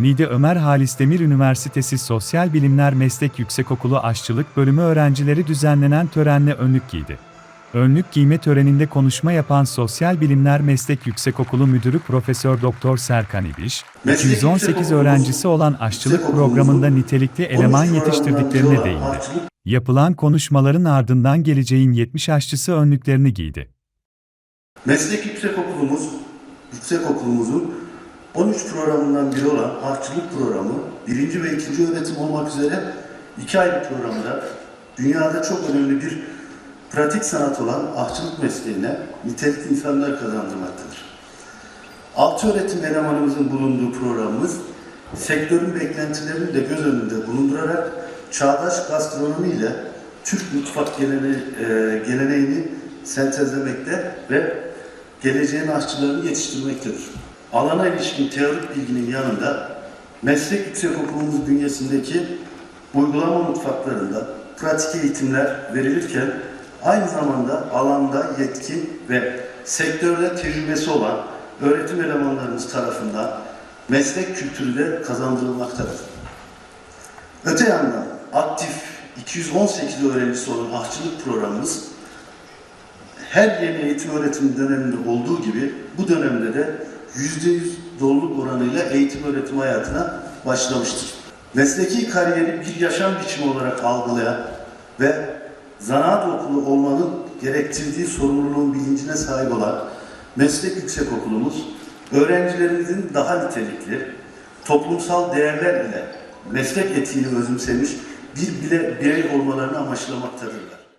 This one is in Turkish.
Niğde Ömer Halis Demir Üniversitesi Sosyal Bilimler Meslek Yüksekokulu Aşçılık Bölümü öğrencileri düzenlenen törenle önlük giydi. Önlük giyme töreninde konuşma yapan Sosyal Bilimler Meslek Yüksekokulu Müdürü Profesör Doktor Serkan İbiş, Meslek 218 Yüksekokulumuz, öğrencisi olan aşçılık programında nitelikli eleman 13 yetiştirdiklerine değindi. Yapılan konuşmaların ardından geleceğin 70 aşçısı önlüklerini giydi. Meslek Yüksekokulumuz, Yüksekokulumuzun 13 programından biri olan Aşçılık Programı, birinci ve ikinci öğretim olmak üzere iki ayrı programda dünyada çok önemli bir pratik sanat olan aşçılık mesleğine nitelikli insanlar kazandırmaktadır. Altı öğretim elemanımızın bulunduğu programımız, sektörün beklentilerini de göz önünde bulundurarak çağdaş gastronomi ile Türk mutfak gelene, e, geleneğini sentezlemekte ve geleceğin aşçılarını yetiştirmektedir. Alana ilişkin teorik bilginin yanında meslek yüksekokulumuz bünyesindeki uygulama mutfaklarında pratik eğitimler verilirken aynı zamanda alanda yetkin ve sektörde tecrübesi olan öğretim elemanlarımız tarafından meslek kültürü de kazandırılmaktadır. Öte yandan aktif 218 öğrencisi olan aşçılık programımız her yeni eğitim öğretim döneminde olduğu gibi bu dönemde de %100 doluluk oranıyla eğitim öğretim hayatına başlamıştır. Mesleki kariyeri bir yaşam biçimi olarak algılayan ve zanaat okulu olmanın gerektirdiği sorumluluğun bilincine sahip olan meslek yüksekokulumuz öğrencilerimizin daha nitelikli, toplumsal değerler ile meslek etiğini özümsemiş bir bile birey olmalarını amaçlamaktadırlar.